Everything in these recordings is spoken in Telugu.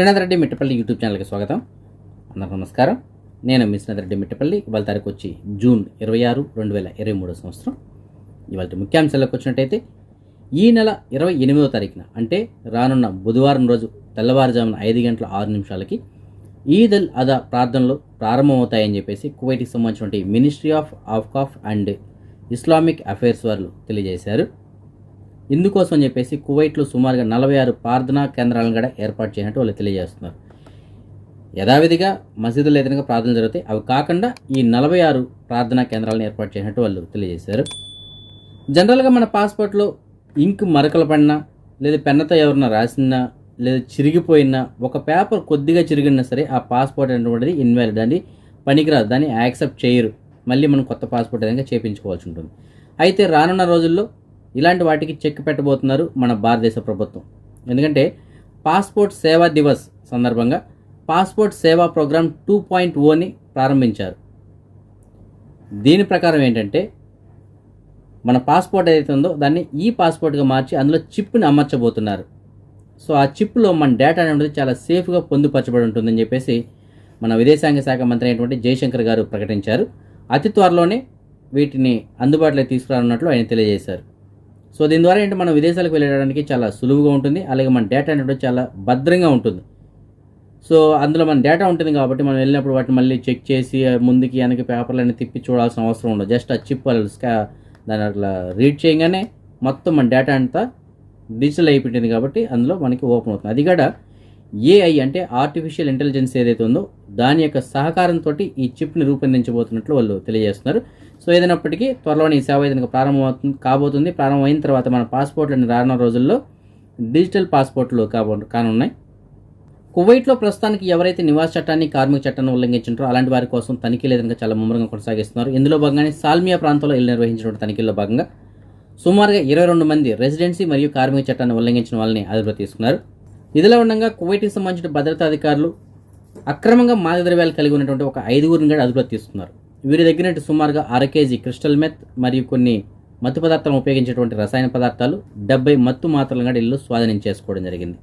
శ్రీనాథ్ రెడ్డి మిట్టపల్లి యూట్యూబ్ ఛానల్కి స్వాగతం. అందరికీ నమస్కారం. నేను మీ శ్రీనాథ్ రెడ్డి మిట్టపల్లి. ఇవాళ తారీఖు వచ్చి జూన్ ఇరవై ఆరు రెండు వేల ఇరవై మూడో సంవత్సరం. ఇవాళ ముఖ్యాంశాలకు వచ్చినట్టయితే ఈ నెల ఇరవై ఎనిమిదో తారీఖున అంటే రానున్న బుధవారం రోజు తెల్లవారుజామున ఐదు గంటల ఆరు నిమిషాలకి ఈద్ అల్ అదా ప్రార్థనలు ప్రారంభమవుతాయని చెప్పేసి కువైట్కి సంబంధించినటువంటి మినిస్ట్రీ ఆఫ్ ఆఫ్కాఫ్ అండ్ ఇస్లామిక్ అఫైర్స్ వారు తెలియజేశారు. ఇందుకోసం అని చెప్పేసి కువైట్లో సుమారుగా నలభై ఆరు ప్రార్థనా కేంద్రాలను కూడా ఏర్పాటు చేయనట్టు వాళ్ళు తెలియజేస్తున్నారు. యథావిధిగా మసీదులు ఏదైనా ప్రార్థనలు జరుగుతాయి అవి కాకుండా ఈ నలభై ఆరు ప్రార్థనా కేంద్రాలను ఏర్పాటు చేసినట్టు వాళ్ళు తెలియజేశారు. జనరల్గా మన పాస్పోర్ట్లో ఇంక్ మరకలు పడినా లేదా పెన్నతో ఎవరన్నా రాసినా లేదా చిరిగిపోయినా ఒక పేపర్ కొద్దిగా చిరిగినా సరే ఆ పాస్పోర్ట్ అనేటువంటిది ఇన్వాలిడ్ అని పనికిరాదు. దాన్ని యాక్సెప్ట్ చేయరు. మళ్ళీ మనం కొత్త పాస్పోర్ట్ ఏదైనా చేయించుకోవాల్సి ఉంటుంది. అయితే రానున్న రోజుల్లో ఇలాంటి వాటికి చెక్ పెట్టబోతున్నారు మన భారతదేశ ప్రభుత్వం. ఎందుకంటే పాస్పోర్ట్ సేవా దివస్ సందర్భంగా పాస్పోర్ట్ సేవా ప్రోగ్రామ్ టూ పాయింట్ ఓని ప్రారంభించారు. దీని ప్రకారం ఏంటంటే మన పాస్పోర్ట్ ఏదైతే ఉందో దాన్ని ఈ పాస్పోర్ట్గా మార్చి అందులో చిప్ని అమర్చబోతున్నారు. సో ఆ చిప్లో మన డేటా అనేది చాలా సేఫ్గా పొందుపరచబడి ఉంటుందని చెప్పేసి మన విదేశాంగ శాఖ మంత్రి అయినటువంటి జయశంకర్ గారు ప్రకటించారు. అతి త్వరలోనే వీటిని అందుబాటులో తీసుకురానున్నట్లు ఆయన తెలియజేశారు. సో దీని ద్వారా ఏంటి మనం విదేశాలకు వెళ్ళడానికి చాలా సులువుగా ఉంటుంది అలాగే మన డేటా అనేది చాలా భద్రంగా ఉంటుంది. సో అందులో మన డేటా ఉంటుంది కాబట్టి మనం వెళ్ళినప్పుడు వాటిని మళ్ళీ చెక్ చేసి ముందుకి వెనక్కి పేపర్లన్నీ తిప్పి చూడాల్సిన అవసరం ఉండదు. జస్ట్ ఆ చిప్ స్కా దాన్ని అట్లా రీడ్ చేయగానే మొత్తం మన డేటా అంతా డిజిటల్ అయిపోయింది కాబట్టి అందులో మనకి ఓపెన్ అవుతుంది. అది కూడా ఏఐ అంటే ఆర్టిఫిషియల్ ఇంటెలిజెన్స్ ఏదైతే ఉందో దాని యొక్క సహకారంతో ఈ చిప్ని రూపొందించబోతున్నట్లు వాళ్ళు తెలియజేస్తున్నారు. సో ఏదైనప్పటికీ త్వరలోనే ఈ సేవ ఏదైనా ప్రారంభమవుతుంది కాబోతుంది. ప్రారంభమైన తర్వాత మన పాస్పోర్ట్లను రానున్న రోజుల్లో డిజిటల్ పాస్పోర్ట్లు కాబో కానున్నాయి. కువైట్లో ప్రస్తుతానికి ఎవరైతే నివాస చట్టాన్ని కార్మిక చట్టాన్ని ఉల్లంఘించారో అలాంటి వారి కోసం తనిఖీలు ఏదైనా చాలా ముమ్మరంగా కొనసాగిస్తున్నారు. ఇందులో భాగంగానే సాల్మియా ప్రాంతంలో ఇల్లు నిర్వహించినటువంటి తనిఖీల్లో భాగంగా సుమారుగా ఇరవై రెండు మంది రెసిడెన్సీ మరియు కార్మిక చట్టాన్ని ఉల్లంఘించిన వాళ్ళని అదుపులో తీసుకున్నారు. ఇదిలా ఉండగా కువైట్కి సంబంధించిన భద్రతా అధికారులు అక్రమంగా మాదద్రవ్యాలు కలిగి ఉన్నటువంటి ఒక ఐదుగురిని కూడా అదుపులో తీసుకున్నారు. వీరి దగ్గర సుమారుగా అర కేజీ క్రిస్టల్ మెత్ మరియు కొన్ని మత్తు పదార్థాలను ఉపయోగించేటువంటి రసాయన పదార్థాలు డెబ్బై మత్తు మాత్రలను కూడా ఇల్లు స్వాధీనం చేసుకోవడం జరిగింది.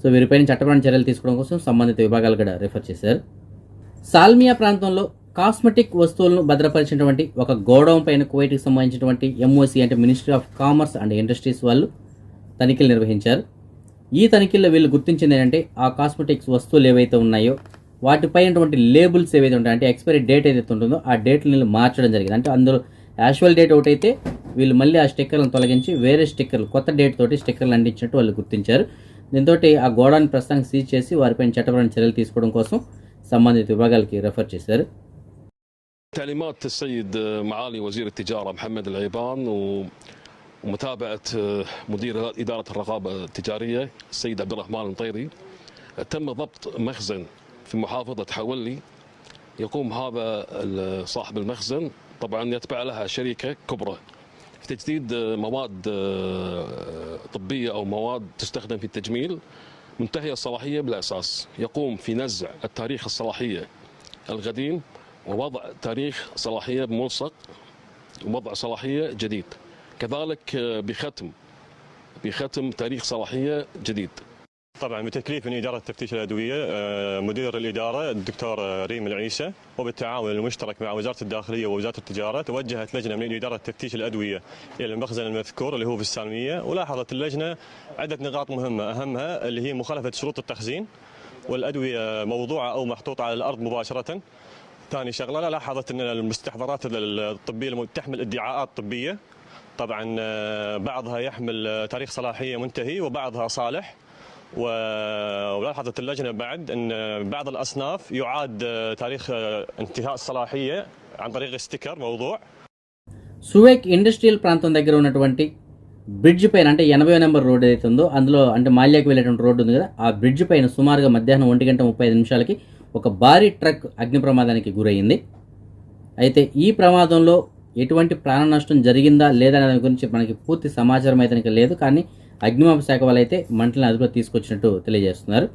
సో వీరిపైన చట్టపరమైన చర్యలు తీసుకోవడం కోసం సంబంధిత విభాగాలు కూడా రిఫర్ చేశారు. సాల్మియా ప్రాంతంలో కాస్మెటిక్ వస్తువులను భద్రపరిచినటువంటి ఒక గోడౌన్ పైన కువైట్కి సంబంధించినటువంటి ఎంఓసి అంటే ministry of commerce and industries వాళ్ళు తనిఖీలు నిర్వహించారు. ఈ తనిఖీల్లో వీళ్ళు గుర్తించింది ఏంటంటే ఆ కాస్మెటిక్స్ వస్తువులు ఏవైతే ఉన్నాయో వాటిపై ఉన్నటువంటి లేబుల్స్ ఏవైతే ఉంటాయో అంటే ఎక్స్పైరీ డేట్ ఏదైతే ఉంటుందో ఆ డేట్ని వీళ్ళు మార్చడం జరిగింది అంటే అందులో యాక్చువల్ డేట్ ఒకటైతే వీళ్ళు మళ్ళీ ఆ స్టిక్కర్లను తొలగించి వేరే స్టిక్కర్లు కొత్త డేట్ తోటి స్టిక్కర్లు అందించినట్టు వాళ్ళు గుర్తించారు దీంతో ఆ గోడాన్ని ప్రస్తుతానికి సీజ్ చేసి వారిపైన చట్టపరమైన చర్యలు తీసుకోవడం కోసం సంబంధిత విభాగాలకి రెఫర్ చేశారు تعليمات السيد معالي وزير التجارة محمد العيبان و- ومتابعة مدير إدارة الرقابة التجارية السيد عبد الرحمن المطيري تم ضبط مخزن في محافظة حولي. يقوم هذا صاحب المخزن. طبعا يتبع لها شركة كبرى. في تجديد مواد طبية أو مواد تستخدم في التجميل. منتهية الصلاحية بالأساس. يقوم في نزع التاريخ الصلاحية القديم ووضع تاريخ صلاحية ملصق ووضع صلاحية جديد. كذلك بختم بختم تاريخ صلاحية جديد. طبعا بتكليف من إدارة تفتيش الأدوية آه، مدير الإدارة الدكتور آه، ريم العيسى. وبالتعاون المشترك مع وزارة الداخلية ووزارة التجارة توجهت لجنة من إدارة تفتيش الأدوية إلى المخزن المذكور اللي هو في السالميه ولاحظت اللجنة عدة نقاط مهمة. أهمها اللي هي مخالفة شروط التخزين والأدوية موضوعة أو محطوطة على الأرض مباشرة. ثاني شغلة لاحظت أن المستحضرات الطبيه تحمل ادعاءات طبية. طبعا آه، بعضها يحمل آه، تاريخ صلاحيه منتهي وبعضها صالح و- ولاحظت اللجنه بعد ان بعض الاصناف يعاد آه، تاريخ آه، انتهاء الصلاحيه عن طريق ستيكر موضوع సువేక్ ఇండస్ట్రియల్ ప్రాంతం దగ్గర ఉన్నటువంటి బ్రిడ్జ్ పైన అంటే ఎనభై నెంబర్ రోడ్ ఏదైతే ఉందో అందులో అంటే మాల్యాకి వెళ్ళేటువంటి రోడ్డు ఉంది కదా ఆ బ్రిడ్జ్ పైన సుమారుగా మధ్యాహ్నం ఒంటి గంట ముప్పై ఐదు నిమిషాలకి ఒక భారీ ట్రక్ అగ్ని ప్రమాదానికి గురయ్యింది అయితే ఈ ప్రమాదంలో ఎటువంటి ప్రాణ నష్టం జరిగిందా లేదా అనే దాని గురించి మనకి పూర్తి సమాచారం అయితే లేదు కానీ అగ్నిమాపక శాఖ వాళ్ళు అయితే మంటలను అదుపులో తీసుకొచ్చినట్టు తెలియజేస్తున్నారు.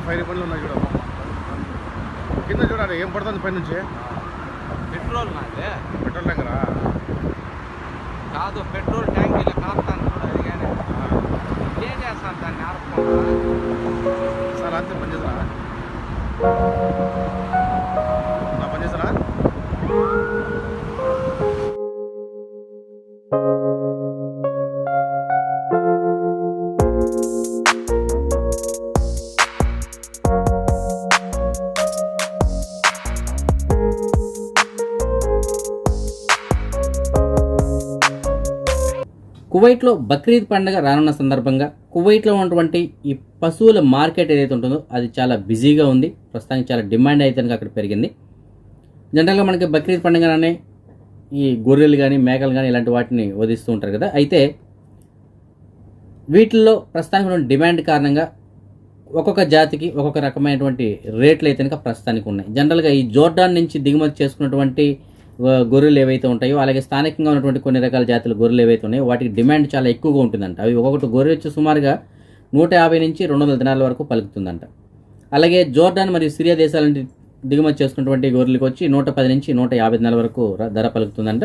ఫైర్ బండ్లు ఉన్నాయి చూడ కింద చూడాలి ఏం పడుతుంది పై నుంచి పెట్రోల్ నాదే. పెట్రోల్ దగ్గర కాదు పెట్రోల్ ట్యాంకీలో కాపుతాను కూడా అది కానీ. ఏం చేస్తాను దాన్ని ఆడుకుంటా సార్ అంతే పని కువైట్లో బక్రీద్ పండుగ రానున్న సందర్భంగా కువైట్లో ఉన్నటువంటి ఈ పశువుల మార్కెట్ ఏదైతే ఉంటుందో అది చాలా బిజీగా ఉంది. ప్రస్తుతానికి చాలా డిమాండ్ అయితే అక్కడ పెరిగింది. జనరల్గా మనకి బక్రీద్ పండుగనే ఈ గొర్రెలు కానీ మేకలు కానీ ఇలాంటి వాటిని వధిస్తూ ఉంటారు కదా. అయితే వీటిల్లో ప్రస్తుతానికి ఉన్న డిమాండ్ కారణంగా ఒక్కొక్క జాతికి ఒక్కొక్క రకమైనటువంటి రేట్లు అయితే కనుక ప్రస్తుతానికి ఉన్నాయి. జనరల్గా ఈ జోర్డాన్ నుంచి దిగుమతి చేసుకున్నటువంటి గొర్రెలు ఏవైతే ఉంటాయో అలాగే స్థానికంగా ఉన్నటువంటి కొన్ని రకాల జాతుల గొర్రెలు ఏవైతే ఉన్నాయో వాటికి డిమాండ్ చాలా ఎక్కువగా ఉంటుందంట. అవి ఒక్కొక్కటి గొర్రె వచ్చి సుమారుగా నూట యాభై నుంచి రెండు వందల దినాల వరకు పలుకుతుందంట. అలాగే జోర్డాన్ మరియు సిరియా దేశాల నుండి దిగుమతి చేసుకున్నటువంటి గొర్రెలకు వచ్చి నూట పది నుంచి నూట యాభై దినాల వరకు ధర పలుకుతుందంట.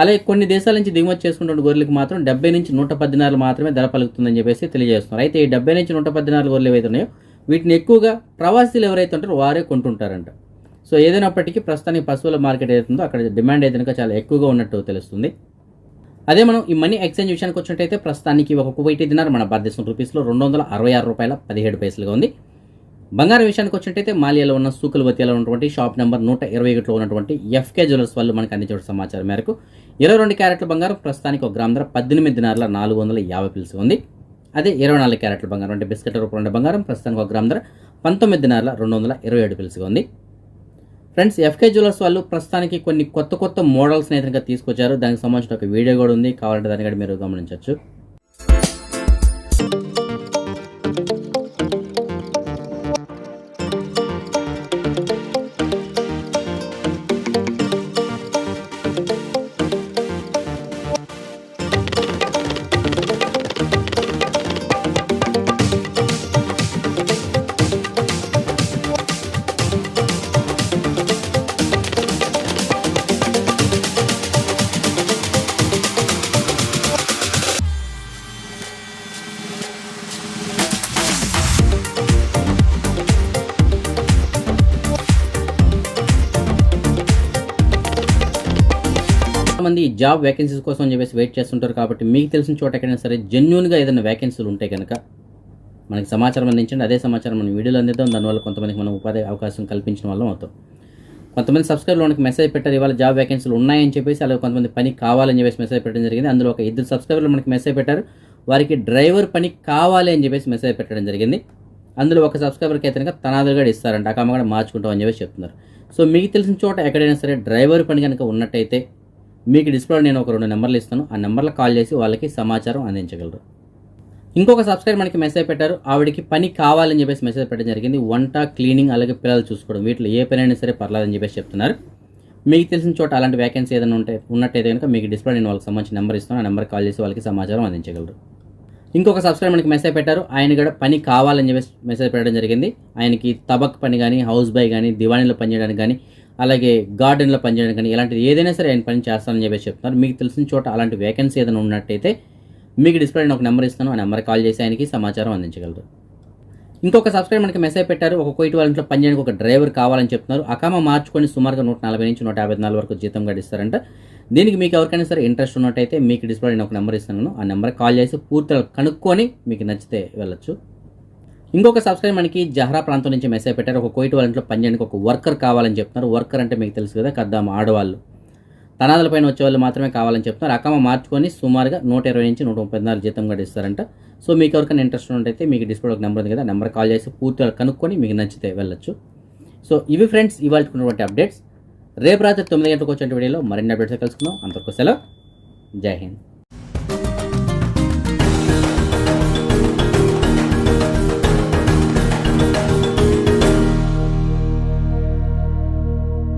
అలాగే కొన్ని దేశాల నుంచి దిగుమతి చేసుకున్నటువంటి గొర్రెలకు మాత్రం డెబ్బై నుంచి నూట పద్నాలుగు మాత్రమే ధర పలుకుతుందని చెప్పేసి తెలియజేస్తున్నారు. అయితే ఈ డెబ్బై నుంచి నూట పద్నాలుగు గొర్రెలు ఏవైతే ఉన్నాయో వీటిని ఎక్కువగా ప్రవాసీలు ఎవరైతే ఉంటారో వారే కొంటుంటారంట. సో ఏదైనప్పటికీ ప్రస్తుతానికి పశువుల మార్కెట్ ఏదైతుందో అక్కడ డిమాండ్ అయితే చాలా ఎక్కువగా ఉన్నట్టు తెలుస్తుంది. అదే మనం ఈ మనీ ఎక్స్చేంజ్ విషయానికి వచ్చినట్టయితే ప్రస్తుతానికి ఒక కువైటీ దినార్ మన భారతదేశం రూపీస్లో రెండు వందల అరవై ఆరు రూపాయల పదిహేడు పైసలుగా ఉంది. బంగారం విషయానికి వచ్చినట్టయితే మాలియాలో ఉన్న సూకులవతిలో ఉన్నటువంటి షాప్ నెంబర్ నూట ఇరవై ఒకటిలో ఉన్నటువంటి ఎఫ్కే జ్యువెలర్స్ వాళ్ళు మనకు అందించిన సమాచారం మేరకు ఇరవై రెండు క్యారెట్ల బంగారం ప్రస్తుతానికి ఒక గ్రామ ధర పద్దెనిమిది దినారుల నాలుగు వందల యాభై పిలుసు ఉంది. అదే ఇరవై నాలుగు క్యారెట్ల బంగారం అంటే బిస్కెట్ రూపంలో ఉండే బంగారం ప్రస్తుతానికి ఒక గ్రామ ధర పంతొమ్మిది దినారుల రెండు వందల ఇరవై ఏడు పిలుసుగా ఉంది. ఫ్రెండ్స్ ఎఫ్కే జ్యువెలర్స్ వాళ్ళు ప్రస్తుతానికి కొన్ని కొత్త కొత్త మోడల్స్ని అయితే తీసుకొచ్చారు. దానికి సంబంధించిన ఒక వీడియో కూడా ఉంది. కావాలంటే దాన్ని కూడా మీరు గమనించవచ్చు. మంది జాబ్ వేకెన్సీస్ కోసం అని చెప్పేసి వెయిట్ చేస్తుంటారు కాబట్టి మీకు తెలిసిన చోట ఎక్కడైనా సరే జెన్యున్గా ఏదైనా వేకెన్సీలు ఉంటే కనుక మనకి సమాచారం అందించండి. అదే సమాచారం మనం వీడియోలో అందిద్దాం. దానివల్ల కొంతమందికి మనం ఉపాధి అవకాశం కల్పించిన వాళ్ళం అవుతాం. కొంతమంది సబ్స్క్రైబర్లు మనకి మెసేజ్ పెట్టారు. ఇవాళ జాబ్ వేకెన్సీలు ఉన్నాయని చెప్పేసి అలాగే కొంతమంది పని కావాలని చెప్పేసి మెసేజ్ పెట్టడం జరిగింది. అందులో ఒక ఇద్దరు సబ్స్క్రైబర్లు మనకి మెసేజ్ పెట్టారు. వారికి డ్రైవర్ పని కావాలి అని చెప్పేసి మెసేజ్ పెట్టడం జరిగింది. అందులో ఒక సబ్స్క్రైబర్కి అయితే కనుక తనాదులుగా ఇస్తారంట. ఆ కమ్మ కూడా మార్చుకుంటాం అని చెప్పేసి చెప్తున్నారు. సో మీకు తెలిసిన చోట ఎక్కడైనా సరే డ్రైవర్ పని కనుక ఉన్నట్టయితే మీకు డిస్ప్లేలో నేను ఒక రెండు నెంబర్లు ఇస్తాను. ఆ నెంబర్లో కాల్ చేసి వాళ్ళకి సమాచారం అందించగలరు. ఇంకొక సబ్స్క్రైబ్ మనకి మెసేజ్ పెట్టారు. ఆవిడకి పని కావాలని చెప్పేసి మెసేజ్ పెట్టడం జరిగింది. వంట క్లీనింగ్ అలాగే పిల్లలు చూసుకోవడం. వీటిలో ఏ పని అయినా సరే పర్లేదని చెప్పేసి చెప్తున్నారు. మీకు తెలిసిన చోట అలాంటి వేకెన్సీ ఏదైనా ఉంటే ఉన్నట్టయితే కనుక మీకు డిస్ప్లే నేను వాళ్ళకి సంబంధించిన నెంబర్ ఇస్తాను. ఆ నెంబర్ కాల్ చేసి వాళ్ళకి సమాచారం అందించగలరు. ఇంకొక సబ్స్క్రైబ్ మనకి మెసేజ్ పెట్టారు. ఆయన కూడా పని కావాలని చెప్పేసి మెసేజ్ పెట్టడం జరిగింది. ఆయనకి తబక్ పని కానీ హౌస్ బై కానీ దివాణిలో పనిచేయడానికి కానీ అలాగే గార్డెన్లో పనిచేయడం కానీ ఇలాంటిది ఏదైనా సరే ఆయన పని చేస్తానని చెప్పేసి చెప్తున్నారు. మీకు తెలిసిన చోట అలాంటి వేకెన్సీ ఏదైనా ఉన్నట్టయితే మీకు డిస్ప్లే నేను ఒక నెంబర్ ఇస్తాను. ఆ నెంబర్ కాల్ చేసి ఆయనకి సమాచారం అందించగలరు ఇంకొక సబ్స్క్రైబర్ మనకి మెసేజ్ పెట్టారు. ఒక కోయిట్ వాళ్ళ ఇంట్లో పనిచేయడానికి ఒక డ్రైవర్ కావాలని చెప్తున్నారు. అకామ మార్చుకొని సుమారుగా నూట నలభై నుంచి నూట యాభై నాలుగు వరకు జీతం గడిస్తారంట. దీనికి మీకు ఎవరికైనా సరే ఇంట్రెస్ట్ ఉన్నట్టయితే మీకు డిస్ప్లే నేను ఒక నెంబర్ ఇస్తాను. ఆ నెంబర్ కాల్ చేసి పూర్తిగా కనుక్కొని మీకు నచ్చితే వెళ్ళొచ్చు. ఇంకొక సబ్స్క్రైబ్ మనకి జహ్రా ప్రాంతం నుంచి మెసేజ్ పెట్టారు. ఒక కోయిట్ వాళ్ళ ఇంట్లో పనిచేయడానికి ఒక వర్కర్ కావాలని చెప్తున్నారు. వర్కర్ అంటే మీకు తెలుసు కదా కద్దాం ఆడవాళ్ళు. తనాదుల పైన వచ్చే వాళ్ళు మాత్రమే కావాలని చెప్తున్నారు. అకమ మార్చుకొని సుమారుగా నూట ఇరవై నుంచి నూట ముప్పై నాలుగు జీతం గడిస్తారంట సో మీకు ఎవరికైనా ఇంట్రెస్ట్ ఉంటే మీకు డిస్ప్లే ఒక నెంబర్ ఉంది కదా నెంబర్ కాల్ చేసి పూర్తిగా కనుక్కొని మీకు నచ్చితే వెళ్ళొచ్చు. సో ఇవి ఫ్రెండ్స్ ఇవాళకున్నటువంటి అప్డేట్స్ రేపు రాత్రి తొమ్మిది గంటలకు వచ్చే వీడియోలో మరిన్ని అప్డేట్స్ కలుసుకుందాం. అంతకు సెలవు. జై హింద్.